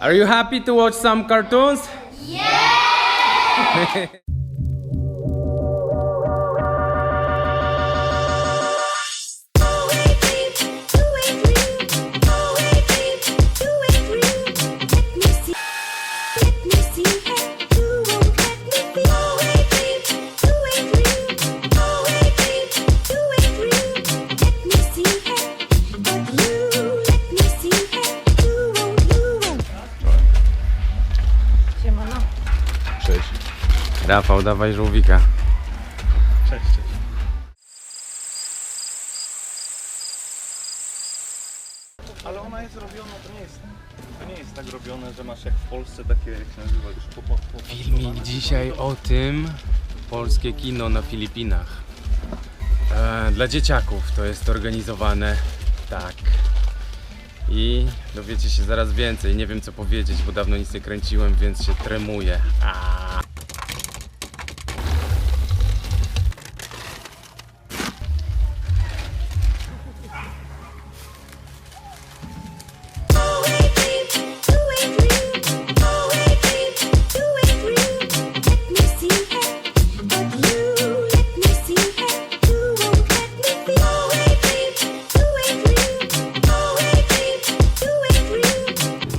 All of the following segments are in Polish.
Are you happy to watch some cartoons? Siemano. Rafał, dawaj żółwika. Cześć, cześć. Ale ona jest robiona, to nie jest, to nie jest tak robione, że masz jak w Polsce takie, jak się nazywa, już po, po, po Filmik dzisiaj o tym, polskie kino na Filipinach. E, dla dzieciaków to jest organizowane tak. I dowiecie się zaraz więcej. Nie wiem co powiedzieć, bo dawno nic nie kręciłem, więc się tremuję. A.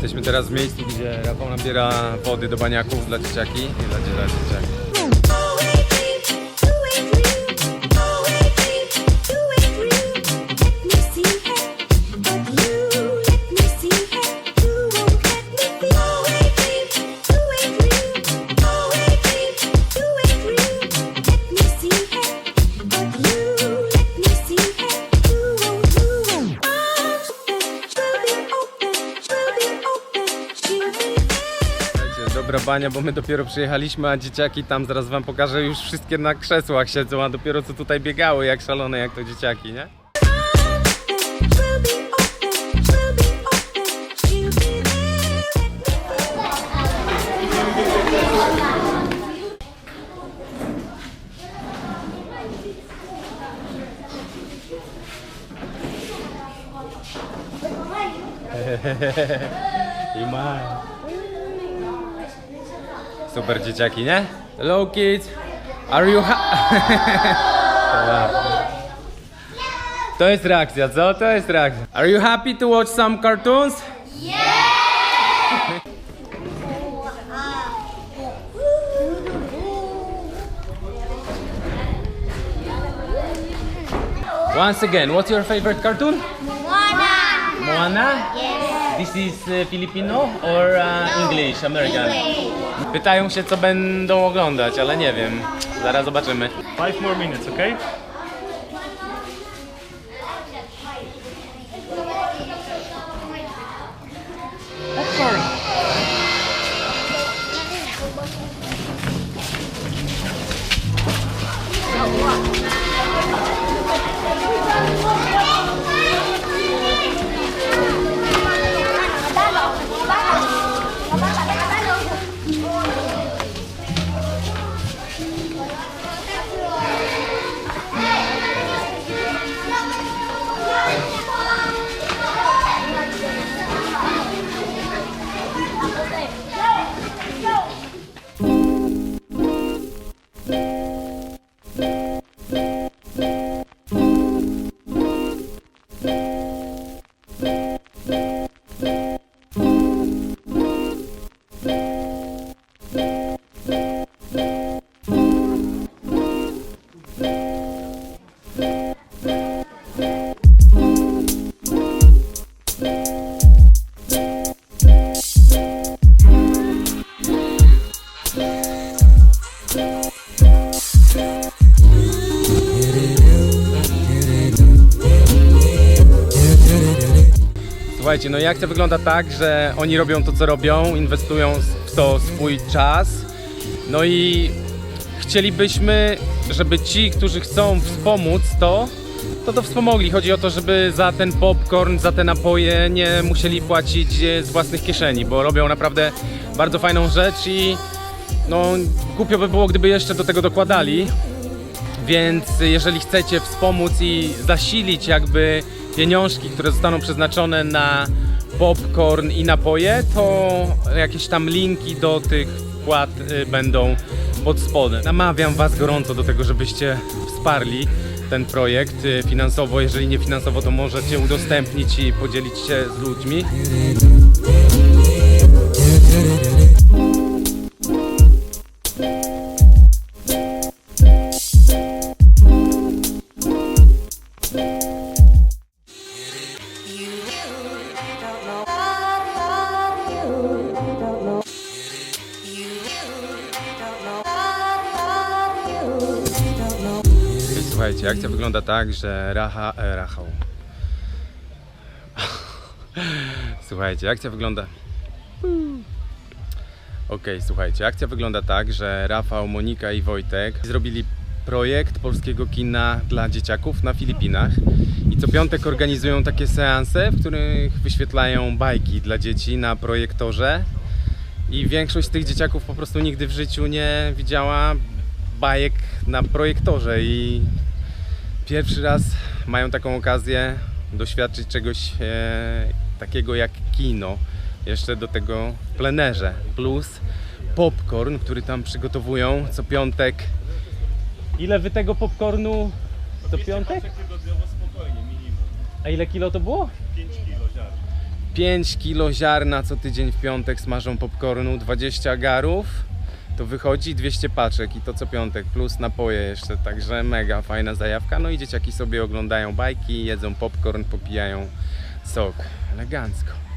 Jesteśmy teraz w miejscu, gdzie Rafał nabiera wody do baniaków dla dzieciaki i dla, dzieciaki. Bo my dopiero przyjechaliśmy, a dzieciaki tam zaraz wam pokażę już wszystkie na krzesłach siedzą, a dopiero co tutaj biegały jak szalone jak to dzieciaki, nie? I ma. Super dzieciaki, nie? Hello kids. Are you To jest reakcja, co? To jest reakcja. Are you happy to watch some cartoons? Yeah! Once again, what's your favorite cartoon? Moana. Moana? Yes. This is uh, Filipino or uh, English, American? Pytają się, co będą oglądać, ale nie wiem. Zaraz zobaczymy. Five more minutes, okay? Słuchajcie, no i akcja wygląda tak, że oni robią to, co robią, inwestują w to swój czas. No i chcielibyśmy, żeby ci, którzy chcą wspomóc to, to to wspomogli. Chodzi o to, żeby za ten popcorn, za te napoje nie musieli płacić e, z własnych kieszeni, bo robią naprawdę bardzo fajną rzecz i no głupio by było, gdyby jeszcze do tego dokładali. Więc jeżeli chcecie wspomóc i zasilić jakby pieniążki, które zostaną przeznaczone na popcorn i napoje, to jakieś tam linki do tych wpłat y, będą pod spodem. Namawiam Was gorąco do tego, żebyście wsparli ten projekt y, finansowo. Jeżeli nie finansowo, to możecie udostępnić i podzielić się z ludźmi. Słuchajcie, akcja wygląda tak, że Racha... E, Rachał. Słuchajcie, akcja wygląda... Okej, słuchajcie, akcja wygląda tak, że Rafał, Monika i Wojtek zrobili projekt polskiego kina dla dzieciaków na Filipinach i co piątek organizują takie seanse, w których wyświetlają bajki dla dzieci na projektorze i większość z tych dzieciaków po prostu nigdy w życiu nie widziała bajek na projektorze i pierwszy raz mają taką okazję doświadczyć czegoś e, takiego jak kino. Jeszcze do tego w plenerze. Plus popcorn, który tam przygotowują co piątek. Ile wy tego popcornu co piątek? tygodniowo spokojnie, minimum. A ile kilo to było? 5 kilo ziarn. 5 kilo ziarna co tydzień w piątek smażą popcornu, 20 garów. To wychodzi 200 paczek i to co piątek, plus napoje jeszcze, także mega fajna zajawka. No i dzieciaki sobie oglądają bajki, jedzą popcorn, popijają sok. Elegancko.